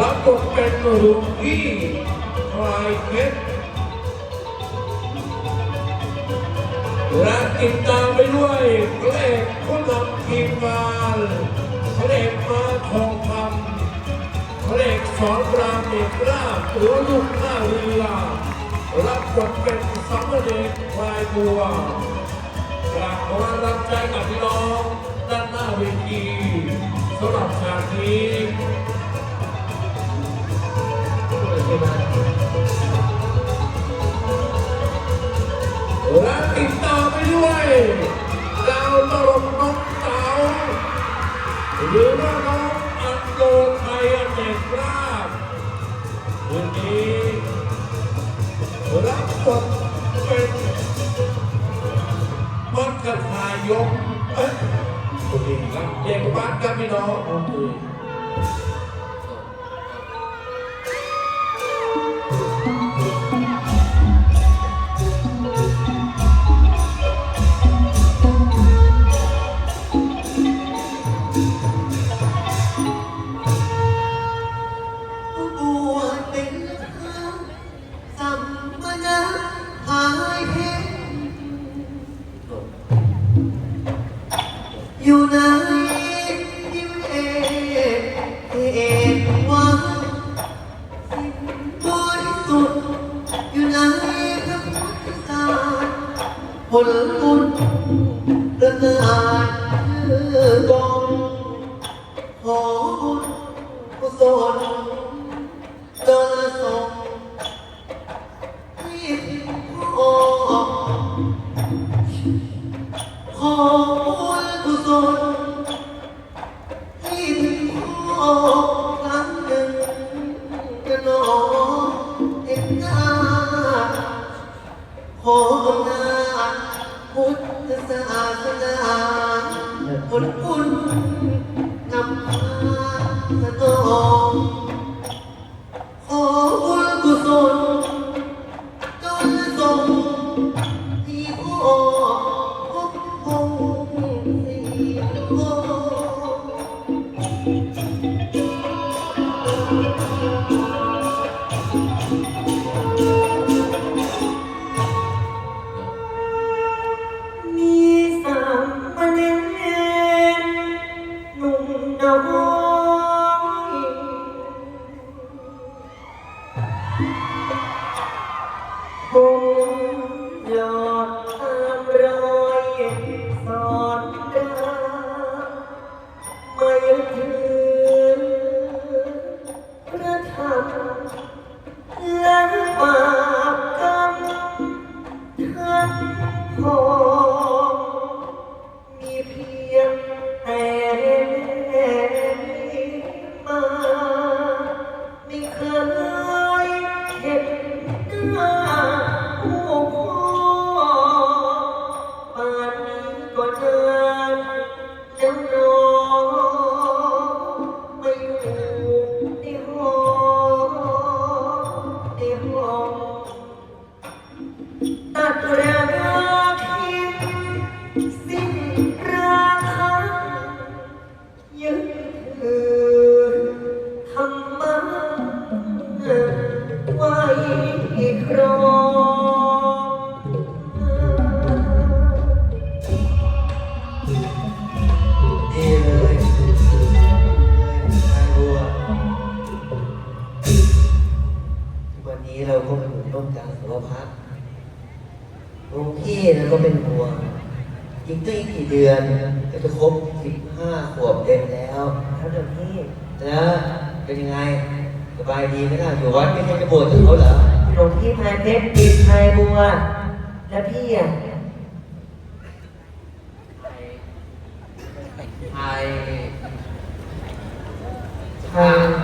รับบทเป็นหลวงพี่พลายเพชรและติดตามไปด้วยเพลงผู้นำทีมงานเพลงมาทองคำพระเพลงสอนรามเอกราชหรือลูกข้าเรือรับบทเป็นสัมเด็จพลายบัวกราบขอรับใจกับพี่น้องด้านหน้าเวทีสำหรับฉากนี้ และติดตามไปด้วยดาวตลกน้องสาวหรือว่าน้องอันโดไทยอเนกราชวันนี้รับบทเป็นมัดกับนายกเอ้ยคนนี้ครับเด็กบ้านกับพี่น้อง อยู่ในนิเวศเทวัดสิ่งบริสุทธิ์อยู่ในพระพุทธศาสนาผลบุญประเสริฐเพื่อกองขอบุญกุศลจนส่ง ขออำนาพุทธศาสนาผลบุญนำพาสนอง ผมหลอดตามรอยสอนดาไม่ถือพระธรรมและบาปกรรมท่านพอ รอนี่เลยนายบัววันนี้เราก็มาอยู่ร่วมกันสวพัฒน์หลวงพี่นะก็เป็นห่วงอีกตั้งอีกกี่เดือนก็จะครบสิบห้าขวบเต็มแล้วครับหลวงพี่แล้วเป็นยังไงสบายดีไหมล่ะอยู่วัดไม่ใช่จะบวชกับเขาเหรอ หลวงพี่พายเพชรดินพายบัว แล้วพี่อะไทยพาย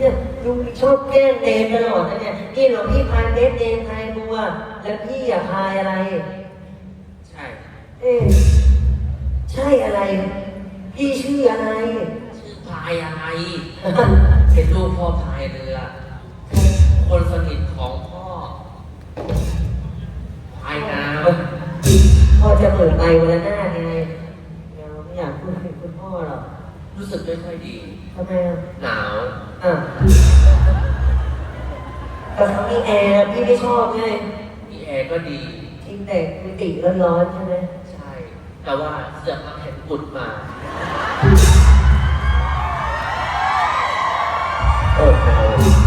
เรื่องไปเนี่ยลุงชอบแกล้งเนนตลอดนะเนี่ยนี่หลวงพี่พายเพชรเนนพายบัว แล้วพี่อะพายอะไร ใช่ เอ๊ะใช่อะไร พี่ชื่ออะไร ชื่อพายอะไรเป็นลูกพ่อพายเรือ คนสนิทของพ่อ พายน้พ่อจะเปิดใบวันละหน้าไงเราไม่อยากพูดถึงคุณพ่อหรอกำรู้สึกไม่ค่อยดี ทำไมอะ หนาว อะแต่เขามีแอร์พี่ไม่ชอบไงมีแอร์ก็ดี จริงแต่กุฏิร้อนๆใช่ไหมใช่ แต่ว่าเสื้อผ้าแผ่นกุดมา โอ้โห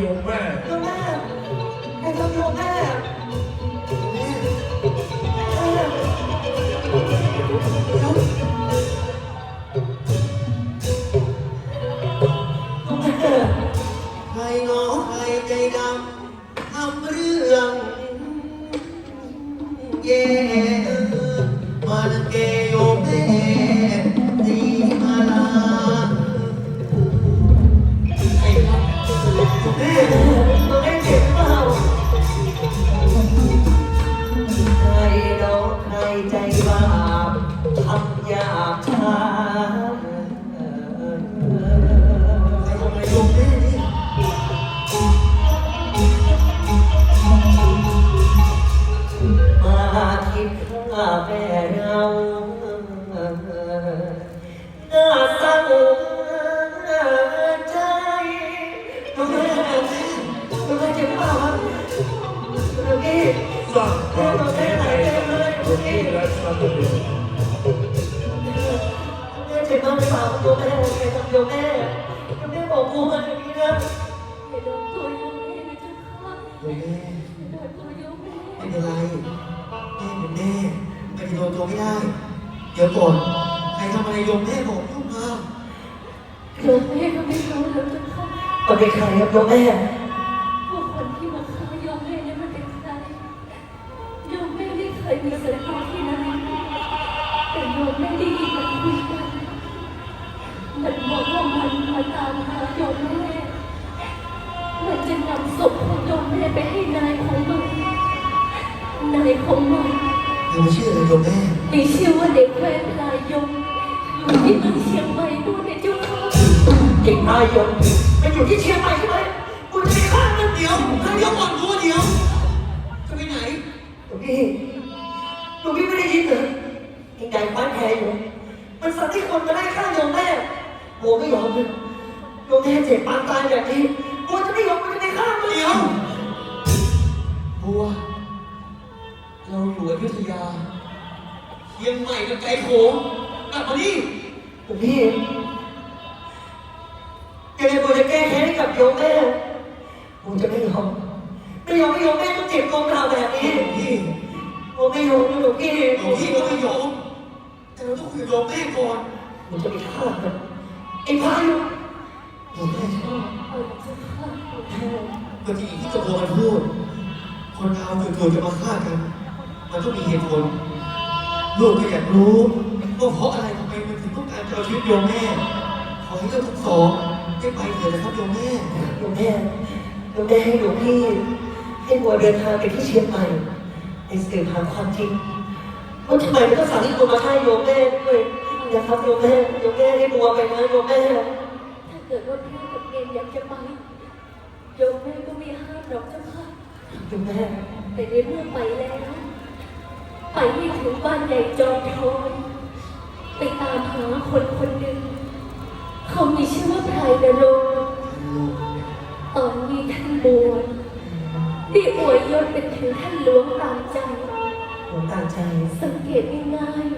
โยมแม่โยแม่ใครทำโยมแม่ใครหนอใครใจดำทำเรื่องแเสียใจกับคนที่รักษาตัวเองแม่เจ็บมากหรือเปล่าโยแม่ใครทำโยแม่โยแม่บอกกูมาอย่างนี้นะอย่าโดนตัวโยแม่นะเจ้าค่ะโยแม่อย่าโดนตัวโยแม่ไม่เป็นไรแม่เป็นแม่ไม่ได้โดนตัวไม่ได้ เดี๋ยวก่อนใครทำอะไรโยแม่บอกลูกมาโยแม่ก็ไม่รู้แล้วเจ้าค่ะเอเคครับโยแม่ มันบอกว่ามันมาตามหาโยมแม่มันจะนำศพของโยมแม่ไปให้นายของมันนายของมันเธอไม่เชื่อเลยโยมแม่มีชื่อว่าเด็กแว่นลายยงอยู่ที่เมืองเชียงใหม่ดูในเจ้าค่ะเก่งนายยมันอยู่ที่เชียงใหม่ใช่ไหมกูจะไปฆ่ามันเดี๋ยวเดี๋ยวก่อนรู้ โมไม่ยอมเลยโยมแม่เจ็บปางตายแบบนี้โมจะไม่ยอมมันจะไปฆ่ามันเดี๋ยวบัว เราอยู่อยุธยาเชียงใหม่กับไก่โขงกลับมานี่หลวงพี่ยังไงโมจะแก้แค้นให้กับโยมแม่โมจะไม่ยอมไม่ยอมไม่ยอมแม่ต้องเจ็บตัวเปล่าแบบนี้พี่โมไม่ยอมหลวงพี่หลวงพี่ก็ไม่ยอมแต่เราต้องคุยกับโยมแม่ก่อนโมจะไปฆ่ามัน ไอ้พายุโยมแม่ชอบเมื่อกี้ที่กระโดนพูด คนเราจู่ๆจะมาฆ่ากัน มันต้องมีเหตุผล ลูกก็อยากรู้ว่าเพราะอะไรทำไมมันถึงต้องการจะเอาชีวิตโยมแม่ ขอให้เราทั้งสองได้ไปเถิดนะครับโยมแม่ หลวงแม่หลวงแม่ให้หลวงพี่ให้บัวเดินทางไปที่เชียงใหม่ไปสืบหาความจริงว่าทำไมไม่ต้องสั่งให้บัวมาฆ่าโยมแม่ด้วย นะครับโยมแม่โยมแม่ให้บัวไปนะโยมแม่ถ้าเกิดว่าพี่กับเกณฑ์อยากจะไปโยมแม่ก็ไม่ห้ามหรอกเจ้าค่ะโยมแม่ แต่ในเมื่อไปแล้ว ไปให้ถึงบ้านใหญ่จอมทองไปตามหาคนคนหนึ่งเขามีชื่อว่าไพรนรงค์ตอนนี้ท่านบวชได้อวยยศเป็นถึงท่านหลวงตามใจหลวงตามใจ สังเกตง่ายๆท่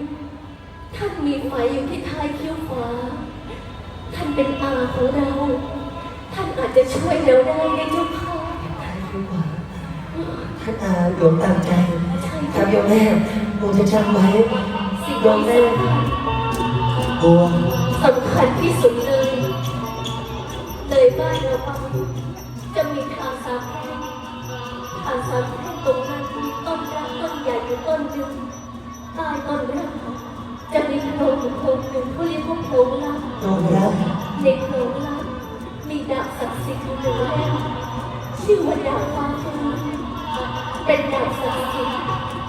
าน มีไฟอยู่ที่ท้ายคิ้วขวา ท่านเป็นอาของเรา ท่านอาจจะช่วยเราได้ในเจ้าค่ะท่านดีกว่าท่านอาหลวงตามใจใช่ครับโยมแม่โมจะจำไว้สิ่งโยมที่แม่บัวสำคัญที่สุดเลย เลยบ้านเราไปจะมีทางสามแพร่งทางสามแพร่งตรงนั้นมีต้นรักต้นใหญ่อยู่ต้นหนึ่งโยมรับ ในโครงลับมีดาบศักดิ์สิทธิ์อยู่หนึ่งเล่มชื่อว่าดาบฟ้าฟ้าเป็นดาบศักดิ์สิทธิ์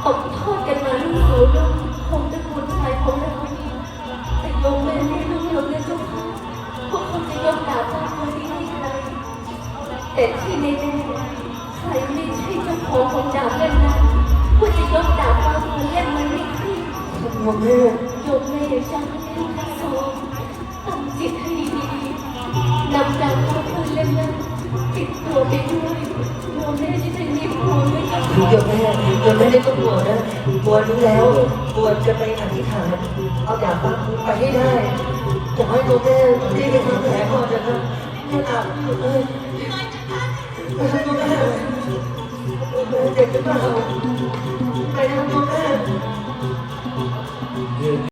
ตกทอดกันมารุ่นสู่รุ่นของตระกูลไทยของเราแต่โยมไม่ได้รู้หรอกนะเจ้าค่ะว่าเขาจะยกดาบฟ้าฟ้านี้ให้ใครแต่ที่แน่ๆใครไม่ใช่เจ้าของของดาบเล่มนั้นว่าจะยกดาบฟ้าฟ้าเล่มนั้นให้ขึ้นโยมแม่ โยมแม่อยากจะให้ทั้งสองตั้งจิตให้ดีๆนำดาวพระคุณเล่มนั้นติดตัวไปด้วยโยมแม่จะได้มีผัวไม่กับโยมแม่โยมแม่ไม่ต้องห่วงนะบัวรู้แล้วบัวจะไปอธิษฐานเอาดาบบ้างไปให้ได้จะให้โยมแม่รีบไปทำแผลก่อนนะครับแม่อาบเลยไปทำโยมแม่โยมแม่เจ็บหรือเปล่า